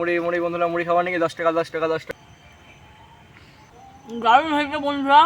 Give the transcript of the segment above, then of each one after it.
মুড়ি মুড়ি বন্ধুরা মুড়ি খাবার নাকি? দশ টাকা দশ টাকা দশ টাকা। দারুণ হয়েছে বন্ধুরা।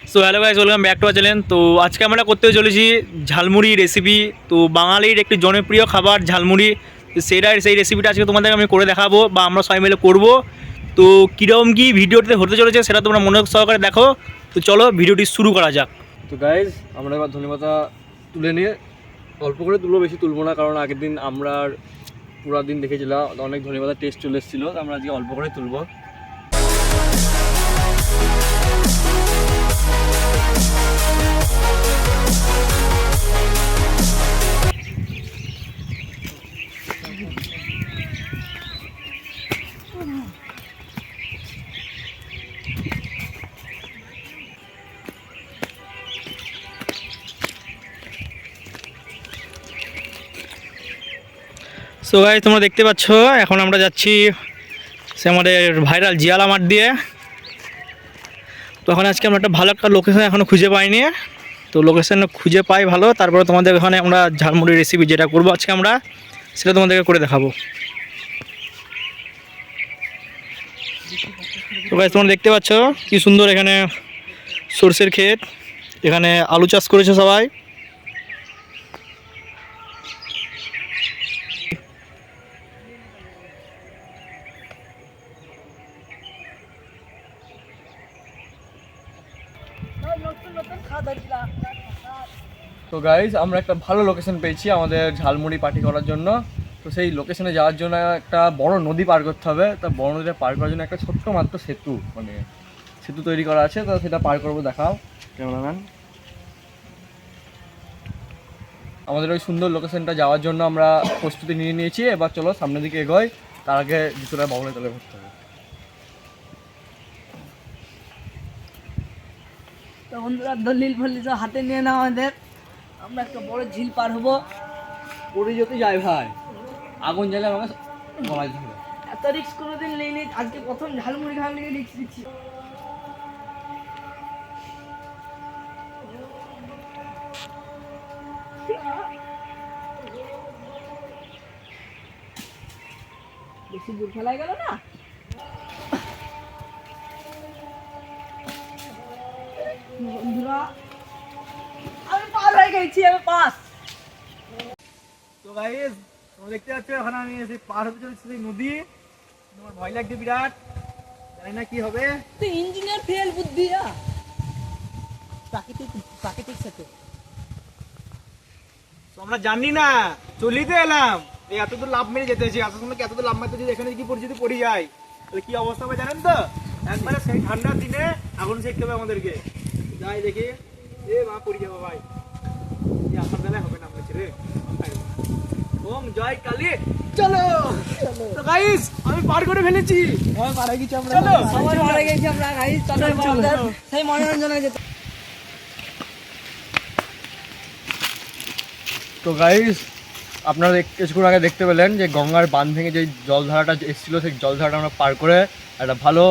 So hello guys welcome back to channel তো আজকে আমরা করতে চলেছি ঝালমুড়ি রেসিপি তো বাঙালির একটি জনপ্রিয় খাবার ঝালমুড়ি। তো সেটাই সেই রেসিপিটা আজকে তোমাদের আমি করে দেখাবো বা আমরা সবাই মিলে করব। তো কীরকম কী ভিডিওটিতে হতে চলেছে সেটা তোমরা মনোযোগ সহকারে দেখো। তো চলো ভিডিওটি শুরু করা যাক। তো গাইজ আমরা এবার ধনেপাতা তুলে নিয়ে অল্প করে তুলবো, বেশি তুলবো না, কারণ আগের দিন আমরা পুরো দিন দেখেছিলাম, অনেক ধনেপাতা টেস্ট চলে এসেছিল আমরা আজকে অল্প করে তুলবো। সো গাই তোমরা দেখতে পাচ্ছ, এখন আমরা যাচ্ছি সে আমাদের ভাইরাল জিয়ালা মাঠ দিয়ে। তো এখন আজকে আমরা একটা ভালো একটা লোকেশন এখনও খুঁজে পাইনি। তো লোকেশন খুঁজে পাই ভালো, তারপরে তোমাদের ওখানে আমরা ঝালমুড়ি রেসিপি যেটা করব আজকে আমরা, সেটা তোমাদেরকে করে দেখাবো। তো গাইজ তোমরা দেখতে পাচ্ছ কি সুন্দর এখানে সর্ষের ক্ষেত, এখানে আলু চাষ করেছে সবাই নতুন নতুন খাওয়া দাওয়া তো গাইজ আমরা একটা ভালো লোকেশন পেয়েছি আমাদের ঝালমুড়ি পার্টি করার জন্য। তো সেই লোকেশনে যাওয়ার জন্য একটা বড় নদী পার করতে হবে। তা বড় নদীটা পার করার জন্য একটা ছোট্ট মাত্র সেতু মানে সেতু তৈরি করা আছে। তো সেটা পার করব, দেখাও। ক্যামেরাম্যান। আমাদের ওই সুন্দর লোকেশনটা যাওয়ার জন্য আমরা প্রস্তুতি নিয়ে নিয়েছি। এবার চলো সামনের দিকে এগোয় তার আগে জুতোটা বগলে তলে ভরতে হবে। তো বন্ধুরা দলিল ফলিল সব হাতে নিয়ে নাও আমাদের আমরা একটা বড় ঝিল পার হব। পড়ে যেতে যাই ভাই। আগুন জ্বালে আমাকে গলায় ধরে এত রিক্স কোনোদিন নেইনি। আজকে প্রথম ঝালমুড়ি খাওয়ার লেগে রিক্স দিচ্ছি। বেশি দূর ফেলাই গেল না? বন্ধুরা আমি পার হয়ে গেছি আমি পাস। তো গাইস তোমরা দেখতে পাচ্ছ এখন আমি সেই পার হতে চলেছি সেই নদী। তোমার ভয় লাগছে বিরাট জানি না কি হবে। তুই ইঞ্জিনিয়ার ফেল বুদ্ধি প্রাকৃতিক প্রাকৃতিক সাথে। আমরা জানি না চলিতে এলাম। এই এত দূর লাভ মেরে যেতেছি এত সময় এত দূর লাভ মারতে যদি এখানে কি পরিচিতি পড়ে যায় তাহলে কি অবস্থা হবে জানেন তো? একবারে সেই ঠান্ডার দিনে আগুন শেখতে হবে আমাদেরকে। যাই দেখি। এ মা পড়ে যাব ভাই। এই আসার বেলায় হবে না বলছি রে। ওম জয় কালী। চলো। তো গাইস আমি পার করে ফেলেছি। আমি পারে গেছি আমরা। চলো, সবাই পারে গেছি আমরা। গাইস চলো সেই মনোরঞ্জনে যেতে তো গাইস আপনারা কিছুক্ষণ আগে দেখতে পেলেন যে গঙ্গার বাঁধ ভেঙে যে জলধারাটা এসেছিল সেই জলধারাটা আমরা পার করে একটা ভালো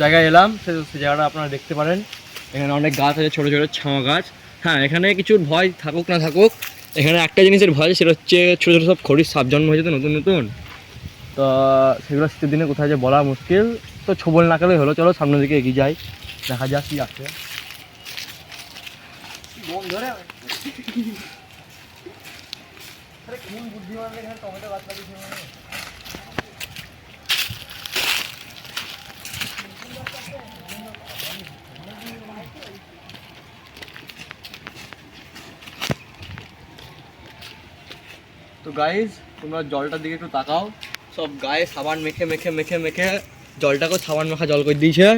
জায়গায় এলাম। সে সেই জায়গাটা আপনারা দেখতে পারেন। এখানে অনেক গাছ আছে ছোটো ছোটো ছাওয়া গাছ। হ্যাঁ এখানে কিছু ভয় থাকুক না থাকুক এখানে একটা জিনিসের ভয় সেটা হচ্ছে ছোটো ছোটো সব খড়ির সাপ জন্ম হয়েছে তো নতুন নতুন। তো সেগুলো শীতের দিনে কোথায় যে বলা মুশকিল তো ছবল না করলেই হলো। চলো সামনের দিকে এগিয়ে যাই দেখা যাক কি আছে। তো গাইজ তোমরা জলটার দিকে একটু তাকাও। সব গায়ে সাবান মেখে মেখে মেখে মেখে জলটাকেও সাবান মাখা জল করে দিয়েছে।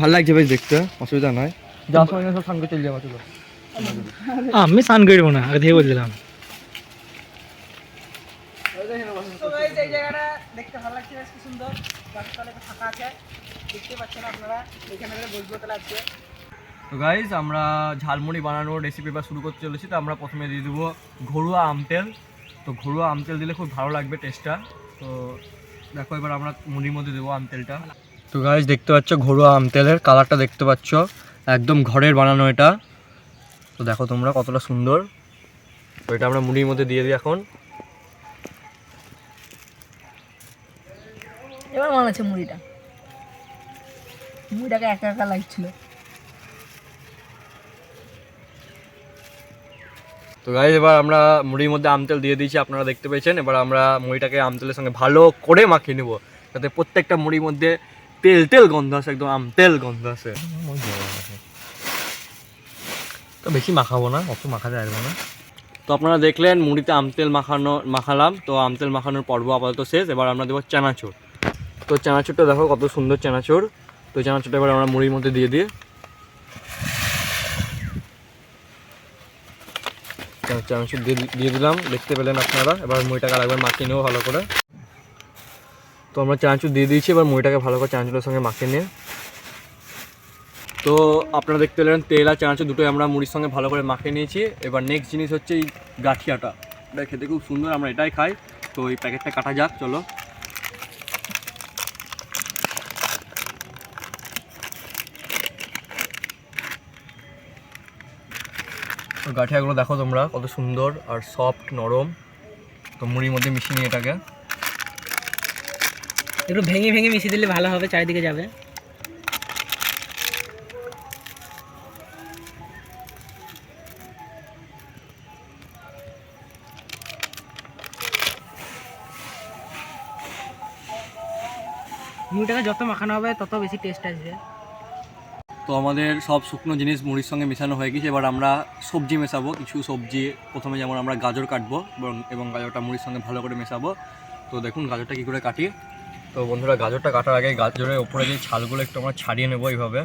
ভালো লাগছে বেশ দেখতে অসুবিধা নয় যাওয়ার সময় সব স্নান করে চলে যাব চলো। আমি স্নান করব না আগে থেকে বলছিলাম। তো গাইস দেখতে ভালো লাগছে বেশ কি সুন্দর। গাছের তলে একটা ফাঁকা আছে দেখতে পাচ্ছেন আপনারা এখানে বসবো তাহলে আজকে। তো গাইজ আমরা ঝালমুড়ি বানানোর রেসিপি বা শুরু করতে চলেছি তো আমরা প্রথমে দিয়ে দেবো ঘরোয়া আম তেল তো ঘরোয়া আম তেল দিলে খুব ভালো লাগবে টেস্টটা তো দেখো এবার আমরা মুড়ির মধ্যে দেবো আম তেলটা। তো গাছ দেখতে পাচ্ছ ঘরোয়া আম তেলের কালারটা দেখতে পাচ্ছ। একদম ঘরের বানানো এটা। তো দেখো তোমরা কতটা সুন্দর। তো এটা আমরা মুড়ির মধ্যে দিয়ে দিই এখন। এবার মনে আছে মুড়িটা। মুড়িটাকে একা একা লাগছিল তো গাইজ এবার আমরা মুড়ির মধ্যে আমতেল দিয়ে দিয়েছি, আপনারা দেখতে পেয়েছেন। এবার আমরা মুড়িটাকে আমতেলের সঙ্গে ভালো করে মাখিয়ে নেব। যাতে প্রত্যেকটা মুড়ির মধ্যে তেল তেল গন্ধ আছে একদম আমতেল গন্ধ আছে তো বেশি মাখাবো না, অত মাখাতে আসব না। তো আপনারা দেখলেন, মুড়িতে আমতেল মাখানো, মাখালাম। তো আমতেল মাখানোর পর্ব আপাতত শেষ। এবার আমরা দেবো চানাচুর। তো চানাচুরটা দেখো কত সুন্দর চানাচুর। তো চানাচুরটা এবার আমরা মুড়ির মধ্যে দিয়ে দিয়ে দিয়ে দি- দিয়ে দিলাম, দেখতে পেলেন আপনারা। এবার মুড়িটাকে আরেকবার মাখিয়ে নেব ভালো করে। তো আমরা চানাচুর দিয়ে দিয়েছি, এবার মুড়িটাকে ভালো করে চানাচুরের সঙ্গে মাখিয়ে নিয়ে। তো আপনারা দেখতে পেলেন তেল আর চানাচুর দুটোই আমরা মুড়ির সঙ্গে ভালো করে মাখিয়ে নিয়েছি। এবার নেক্সট জিনিস হচ্ছে এই গাঠিয়াটা। এটা খেতে খুব সুন্দর, আমরা এটাই খাই। তো এই প্যাকেটটা কাটা যাক, চলো। গাঠিয়াগুলো দেখো তোমরা, কত সুন্দর আর সফট নরম। তো মুড়ির মধ্যে মিশিয়ে নিয়ে এটাকে। একটু ভেঙে ভেঙে মিশিয়ে দিলে ভালো হবে, চারিদিকে যাবে। মুড়িটাকে যত মাখানো হবে, তত বেশি টেস্ট আসবে। তো আমাদের সব শুকনো জিনিস মুড়ির সঙ্গে মেশানো হয়ে গেছে। এবার আমরা সবজি মেশাবো, কিছু সবজি। প্রথমে যেমন আমরা গাজর কাটবো এবং গাজরটা মুড়ির সঙ্গে ভালো করে মেশাবো। তো দেখুন গাজরটা কী করে কাটি। তো বন্ধুরা, গাজরটা কাটার আগে গাজরের ওপরে যে ছালগুলো একটু আমরা ছাড়িয়ে নেব এইভাবে।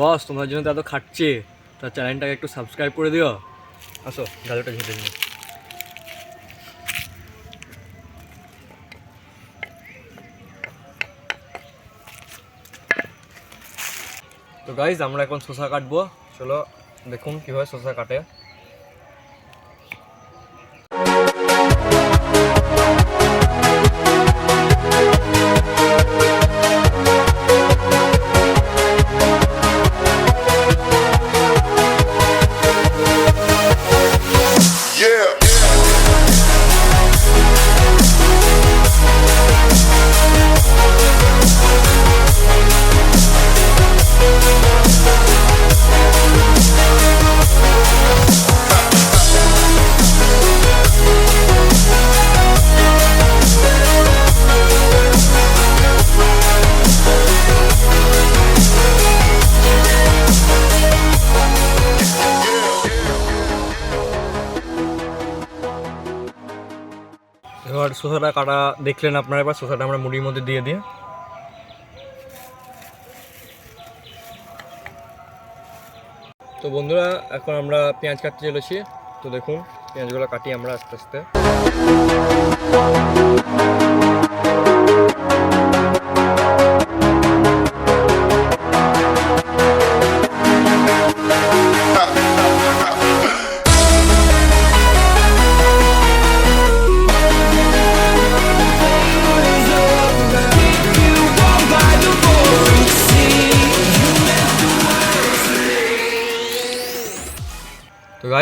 বস, তোমার জন্য তো এত খাটছে। তার চ্যানেলটাকে একটু সাবস্ক্রাইব করে দিও। আসো, গাজরটা ঝেঁটে নিও তো গাইজ আমরা এখন শসা কাটবো। চলো, দেখুন কীভাবে শসা কাটে। শসাটা কাটা দেখলেন আপনারা, এবার শসাটা আমরা মুড়ির মধ্যে দিয়ে দিয়ে তো বন্ধুরা, এখন আমরা পেঁয়াজ কাটতে চলেছি। তো দেখুন, পেঁয়াজগুলো কাটি আমরা আস্তে আস্তে।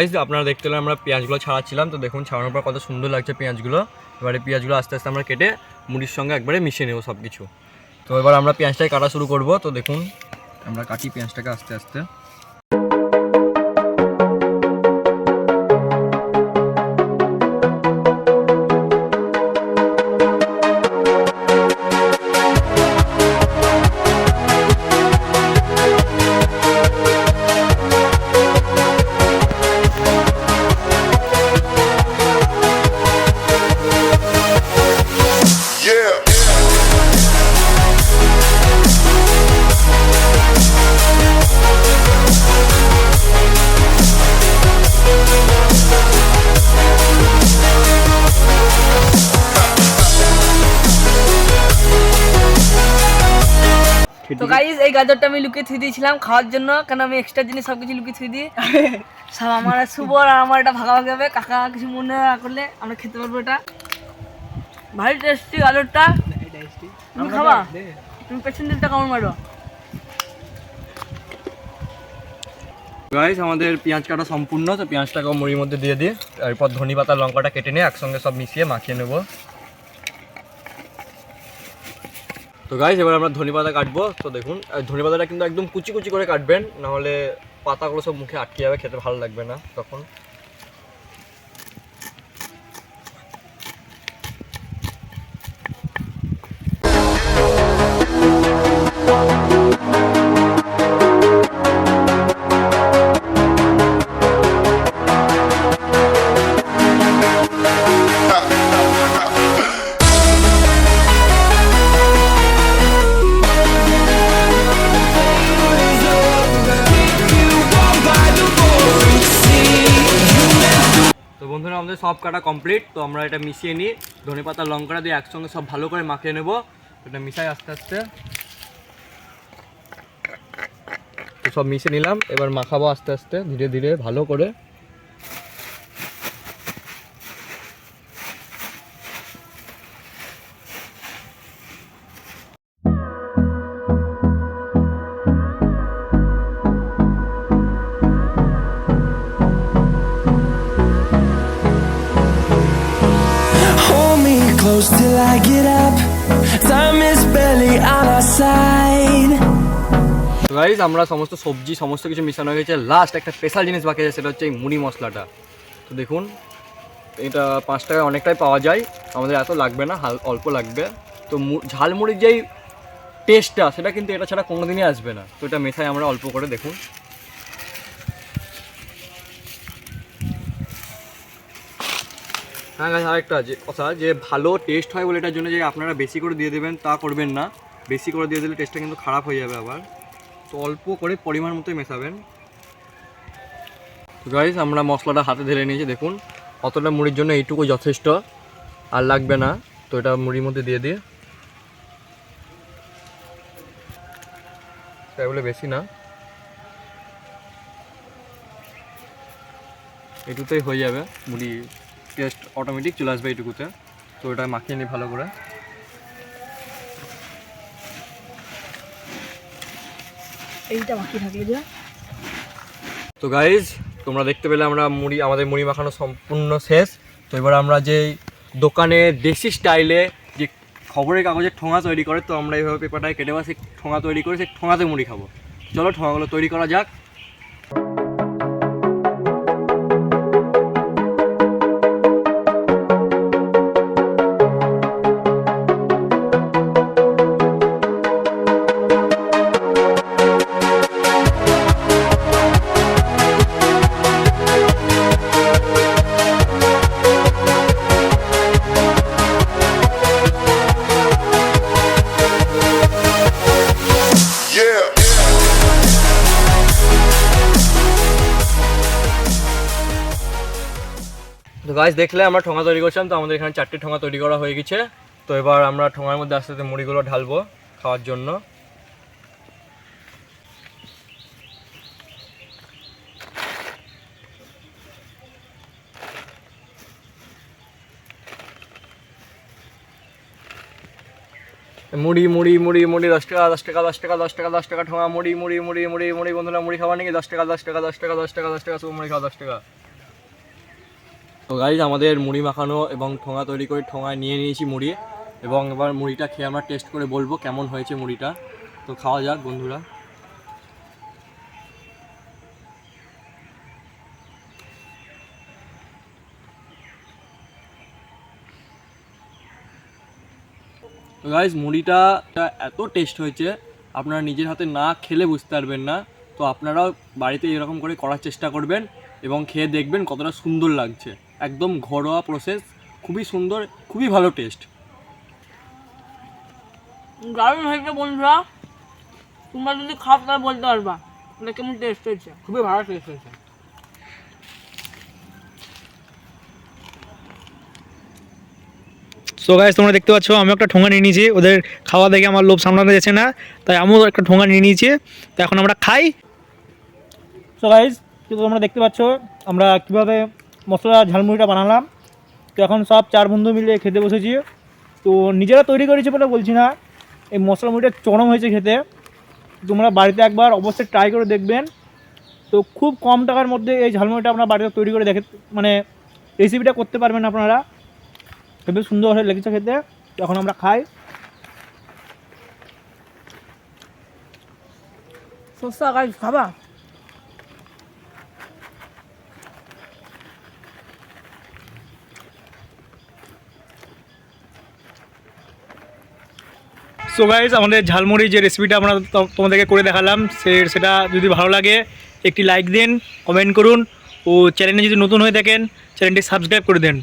গাইজ আপনারা দেখতে পেলেন আমরা পেঁয়াজগুলো ছাড়াচ্ছিলাম, তো দেখুন ছাড়ানোর পর কত সুন্দর লাগছে পেঁয়াজগুলো। এবারে পেঁয়াজগুলো আস্তে আস্তে আমরা কেটে মুড়ির সঙ্গে একবারে মিশিয়ে নেব সব কিছু তো এবার আমরা পেঁয়াজটাই কাটা শুরু করব, তো দেখুন আমরা কাটি পেঁয়াজটাকে আস্তে আস্তে। গাজরটা আমি লুকিয়ে থুই দিয়েছিলাম খাওয়ার জন্য। কেন আমি এক্সট্রা জিনিস সব কিছু লুকিয়ে থুই দিই? সব আমার শুভ আর আমার এটা ভাগাভাগি হবে। কাকা কিছু মনে না করলে আমরা খেতে পারব এটা। ভারী টেস্টি গাজরটা। তুমি খাবা? তুমি পেছন দিকটা কেমন মারো? গাইস আমাদের পেঁয়াজ কাটা সম্পূর্ণ তো পেঁয়াজটাকে মুড়ির মধ্যে দিয়ে দিই। এরপর ধনি পাতা লঙ্কাটা কেটে নিয়ে একসঙ্গে সব মিশিয়ে মাখিয়ে নেব। তো গাইজ এবার আমরা ধনেপাতা কাটবো। তো দেখুন ধনি পাতাটা কিন্তু একদম কুচি কুচি করে কাটবেন, নাহলে পাতাগুলো সব মুখে আটকে যাবে, খেতে ভালো লাগবে না তখন। বন্ধুরা, আমাদের সব কাটা কমপ্লিট তো আমরা এটা মিশিয়ে নিই। ধনে পাতা লঙ্কাটা দিয়ে একসঙ্গে সব ভালো করে মাখিয়ে নেব। এটা মিশাই আস্তে আস্তে। তো সব মিশিয়ে নিলাম, এবার মাখাবো আস্তে আস্তে, ধীরে ধীরে, ভালো করে। Close till I get up. Time is barely on our side. Guys আমরা সমস্ত সবজি, সমস্ত কিছু মিশানো হয়ে গেছে। লাস্ট একটা স্পেশাল জিনিস বাকি আছে, সেটা হচ্ছে এই মুড়ি মশলাটা। তো দেখুন, এটা পাঁচ টাকায় অনেকটাই পাওয়া যায়। আমাদের এত লাগবে না, হাল অল্প লাগবে। তো ঝালমুড়ির যেই টেস্টটা সেটা কিন্তু এটা ছাড়া কোনোদিনই আসবে না। তো এটা মেশাই আমরা অল্প করে দেখুন। হ্যাঁ গাছ আরেকটা যে কথা, যে ভালো টেস্ট হয় বলে এটার জন্য যে আপনারা বেশি করে দিয়ে দেবেন, তা করবেন না। বেশি করে দিয়ে দিলে টেস্টটা কিন্তু খারাপ হয়ে যাবে আবার। তো অল্প করে পরিমাণ মতোই মেশাবেন। তো গাইস আমরা মশলাটা হাতে ঢেলে নিয়েছি, দেখুন। অতটা মুড়ির জন্য এইটুকু যথেষ্ট, আর লাগবে না। তো এটা মুড়ির মধ্যে দিয়ে দিয়ে তাই বলে বেশি না। এটুকুতেই হয়ে যাবে মুড়ি। টেস্ট অটোমেটিক চলে আসবে এইটুকুতে। তো এটা মাখিয়ে নিই ভালো করে। এইটা বাকি থাকলে যে। তো গাইজ তোমরা দেখতে পেলে আমরা মুড়ি আমাদের মুড়ি মাখানো সম্পূর্ণ শেষ। তো এবার আমরা যে দোকানে দেশি স্টাইলে যে খবরের কাগজের ঠোঙা তৈরি করে তো আমরা এইভাবে পেপারটায় কেটে বা সেই ঠোঙা তৈরি করে সেই ঠোঙাতে মুড়ি খাব। চলো ঠোঙাগুলো তৈরি করা যাক। গাছ দেখলে আমরা ঠোঙা তৈরি করছিলাম, তো আমাদের এখানে চারটে ঠোঙা তৈরি করা হয়ে গেছে। তো এবার আমরা ঠোঙার মধ্যে আস্তে আস্তে মুড়িগুলো ঢালবো খাওয়ার জন্য। মুড়ি মুড়ি মুড়ি মুড়ি, দশ টাকা দশ টাকা দশ টাকা দশ টাকা দশ টাকা ঠোঙা, মুড়ি মুড়ি মুড়ি মুড়ি মুড়ি বন্ধুরা, মুড়ি খাওয়া নাকি? দশ টাকা দশ টাকা দশ টাকা দশ টাকা দশ টাকা শুধু মুড়ি খাওয়া, দশ টাকা। তো গাইজ আমাদের মুড়ি মাখানো এবং ঠোঙা তৈরি করে ঠোঙায় নিয়ে নিয়েছি মুড়ি। এবং এবার মুড়িটা খেয়ে আমরা টেস্ট করে বলব কেমন হয়েছে মুড়িটা। তো খাওয়া যাক বন্ধুরা। গাইজ মুড়িটা এত টেস্ট হয়েছে, আপনারা নিজের হাতে না খেলে বুঝতে পারবেন না। তো আপনারাও বাড়িতে এরকম করে করার চেষ্টা করবেন এবং খেয়ে দেখবেন কতটা সুন্দর লাগছে। একদম ঘরোয়া প্রসেস খুবই সুন্দর খুবই ভালো টেস্ট দারুণ হয়েছে বন্ধুরা তোমরা যদি খাও তাহলে বলতে পারবা এটা কেমন টেস্ট হয়েছে। খুবই ভালো টেস্ট হয়েছে। সো গাইজ তোমরা দেখতে পাচ্ছ আমি একটা ঠোঙা নিয়ে নিয়েছি ওদের খাওয়া দেখে আমার লোভ সামলানো যাচ্ছে না তাই আমিও একটা ঠোঙা নিয়ে নিয়েছি তো এখন আমরা খাই। সো গাইজ কিন্তু তোমরা দেখতে পাচ্ছ আমরা কীভাবে মশলা ঝালমুড়িটা বানালাম। তো এখন সব চার বন্ধু মিলে খেতে বসেছি। তো নিজেরা তৈরি করেছি বলে বলছি না। এই মশলা মুড়িটা চরম হয়েছে খেতে। তোমরা বাড়িতে একবার অবশ্যই ট্রাই করে দেখবেন। তো খুব কম টাকার মধ্যে এই ঝালমুড়িটা আপনারা বাড়িতে তৈরি করে দেখে মানে রেসিপিটা করতে পারবেন আপনারা। খুবই সুন্দর হয়ে লেগেছে খেতে। এখন আমরা খাই। গাছ খাবা? সো গাইজ আমাদের ঝালমুড়ি যে রেসিপিটা আমরা তো- তোমাদেরকে করে দেখালাম সে সেটা যদি ভালো লাগে একটি লাইক দিন কমেন্ট করুন ও চ্যানেলে যদি নতুন হয়ে থাকেন চ্যানেলটি সাবস্ক্রাইব করে দেন।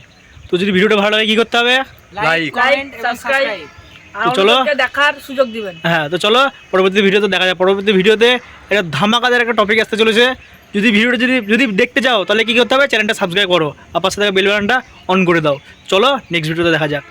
তো যদি ভিডিওটা ভালো লাগে কী করতে হবে? লাইক কমেন্ট সাবস্ক্রাইব তো চলো। দেখার সুযোগ দিবেন। হ্যাঁ তো চলো পরবর্তী ভিডিওতে দেখা যায় পরবর্তী ভিডিওতে একটা ধামাকাদের একটা টপিক আসতে চলেছে। যদি ভিডিওটা যদি যদি দেখতে চাও তাহলে কী করতে হবে? চ্যানেলটা সাবস্ক্রাইব করো। আর পাশে থাকা বেল বাটনটা অন করে দাও। চলো নেক্সট ভিডিওতে দেখা যাক।